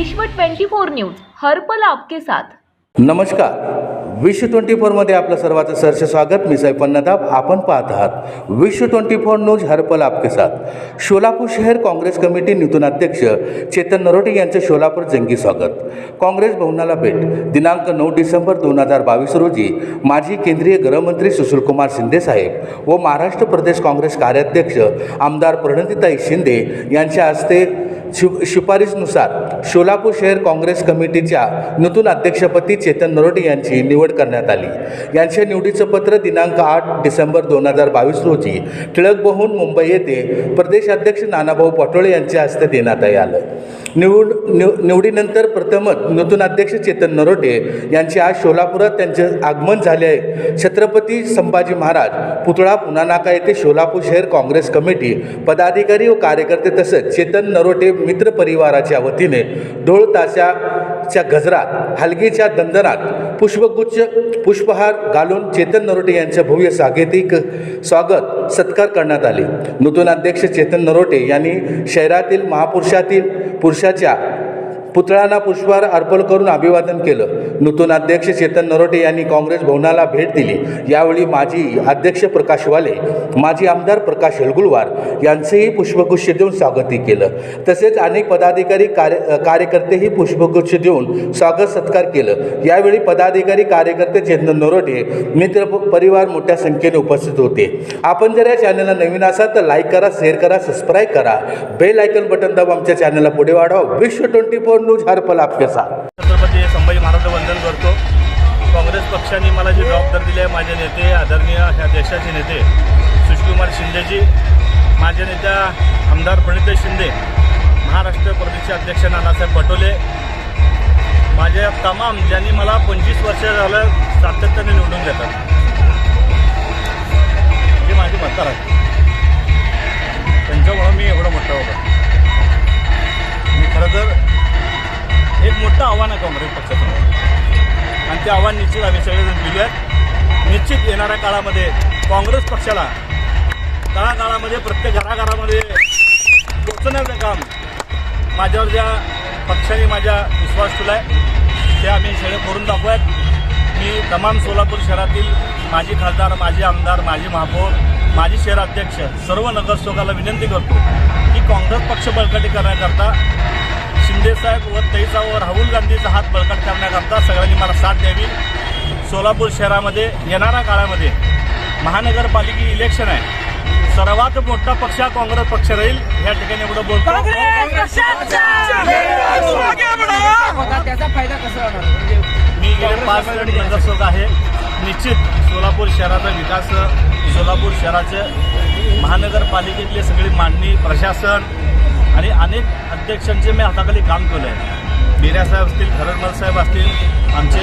विश्व 24 न्यूज हरपल आपके साथ. नमस्कार. विश्व ट्वेंटी फोरमध्ये आपलं सर्वांचं सरसे स्वागत. मी सैफन नदाब आपण पाहत आहात विश्व ट्वेंटी फोर न्यूज हरपल आपके साथ. सोलापूर शहर काँग्रेस कमिटी नितून अध्यक्ष चेतन नरोटे यांचं सोलापूर जंगी स्वागत. काँग्रेस भवनाला भेट. दिनांक नऊ डिसेंबर दोन हजार बावीस रोजी माजी केंद्रीय गृहमंत्री सुशीलकुमार शिंदे साहेब व महाराष्ट्र प्रदेश काँग्रेस कार्याध्यक्ष आमदार प्रणतीताई शिंदे यांच्या हस्ते शि शिफारशीनुसार सोलापूर शहर काँग्रेस कमिटीच्या नूतन अध्यक्षपदी चेतन नरोटे यांची निवड करण्यात आली. यांच्या निवडीचं पत्र दिनांक आठ डिसेंबर दोन हजार बावीस रोजी टिळक बहून मुंबई येथे प्रदेशाध्यक्ष नानाभाऊ पटोळे यांच्या हस्ते देण्यात आलं. निवड निव निवडीनंतर प्रथमच नूतन अध्यक्ष चेतन नरोटे यांचे आज सोलापुरात त्यांचे आगमन झाले आहे. छत्रपती संभाजी महाराज पुतळा पुनानाका येथे सोलापूर शहर काँग्रेस कमिटी पदाधिकारी व कार्यकर्ते तसंच चेतन नरोटे मित्र परिवाराच्या वतीने ढोल ताशाच्या गजरात हलगीच्या दंदनात पुष्पगुच्छ पुष्पहार घालून चेतन नरोटे यांच्या भव्य स्वागतिक स्वागत सत्कार करण्यात आले. नूतनाध्यक्ष चेतन नरोटे यांनी शहरातील महापुरुषातील पुरुषाच्या पुतळ्यांना पुष्पहार अर्पण करून अभिवादन केलं. नूतन अध्यक्ष चेतन नरोटे यांनी काँग्रेस भवनाला भेट दिली. यावेळी माजी अध्यक्ष प्रकाश वाले माजी आमदार प्रकाश हेळगुळवार यांचंही पुष्पगुच्छ देऊन स्वागती केलं. तसेच अनेक पदाधिकारी कार्य कार्यकर्तेही पुष्पगुच्छ देऊन स्वागत सत्कार केलं. यावेळी पदाधिकारी कार्यकर्ते चेतन नरोटे मित्र परिवार मोठ्या संख्येने उपस्थित होते. आपण जर या चॅनलला नवीन असाल तर लाईक करा शेअर करा सबस्क्राईब करा. बेल आयकन बटन दाबा आमच्या चॅनलला पुढे वाढवा. विश्व ट्वेंटी फोर न्यूज हरपल आपके साथ. छत्रपती संभाजी महाराज वंदन करतो. काँग्रेस पक्षाने मला जी जबाबदारी दिली आहे माझे नेते आदरणीय ह्या देशाचे नेते सुशीलकुमार शिंदेजी माझे नेत्या आमदार प्रणित शिंदे महाराष्ट्र प्रदेशचे अध्यक्ष नानासाहेब पटोले माझ्या तमाम ज्यांनी मला पंचवीस वर्ष झालं सातत्याने निवडून घेतात हे माझे मतदार आहेत. त्यांच्यामुळं मी एवढं मोठं होतं. मी खरं तर एक मोठं आव्हान आहे काँग्रेस पक्षासमोर आणि ते आव्हान निश्चित आम्ही सगळेजण दिले आहेत निश्चित येणाऱ्या काळामध्ये काँग्रेस पक्षाला तळागाळामध्ये प्रत्येक घराघरामध्ये पोचण्याचं काम माझ्यावर ज्या पक्षाने माझ्या विश्वास ठेवला आहे ते आम्ही सगळे करून दाखवूयात. मी तमाम सोलापूर शहरातील माजी खासदार माजी आमदार माजी महापौर माजी शहराध्यक्ष सर्व नगरसेवकाला विनंती करतो की काँग्रेस पक्ष बळकटी करण्याकरता शिंदेसाहेब व तैचा व राहुल गांधीचा हात बळकट करण्याकरता सगळ्यांनी मला साथ द्यावी. सोलापूर शहरामध्ये येणाऱ्या काळामध्ये महानगरपालिका इलेक्शन आहे. सर्वात मोठा पक्ष हा काँग्रेस पक्ष राहील. या ठिकाणी एवढं बोलतो. त्याचा फायदा कसा म्हणजे मी गेले पाच नगरसेवक आहे. निश्चित सोलापूर शहराचा विकास सोलापूर शहराचे महानगरपालिकेतले सगळी मांडणी प्रशासन आणि अनेक अध्यक्षांचे मी हाताखाली काम केलं आहे बिर्या साहेब असतील खरडमल साहेब असतील आमचे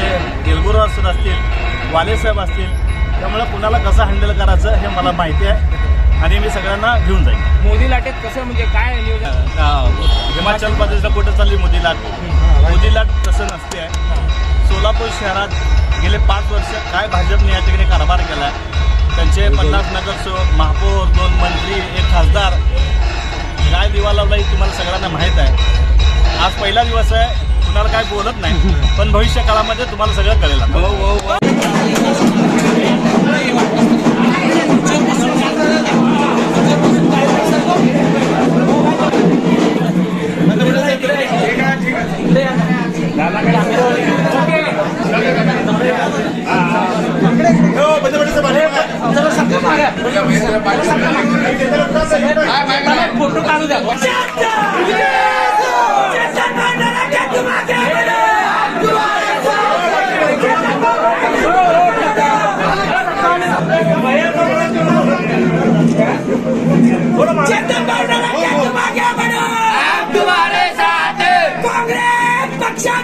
येलगुरवार सर असतील वाले साहेब असतील त्यामुळे कुणाला कसं हँडल करायचं हे मला माहिती आहे आणि मी सगळ्यांना घेऊन जाईन. मोदी लाटेत कसं म्हणजे काय नियोजन? हिमाचल प्रदेशला कुठं चालली मोदी लाट? मोदी लाट तसं नसते. आहे सोलापूर शहरात गेले पाच वर्ष काय भाजपने या ठिकाणी कारभार केला आहे त्यांचे पन्नास नगरसेवक महापौर दोन मंत्री एक खासदार ही तुम्हाला सगळ्यांना माहीत आहे. आज पहिला दिवस आहे कुणाला काय बोलत नाही पण भविष्य काळामध्ये तुम्हाला सगळं कळेल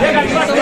出かけますね。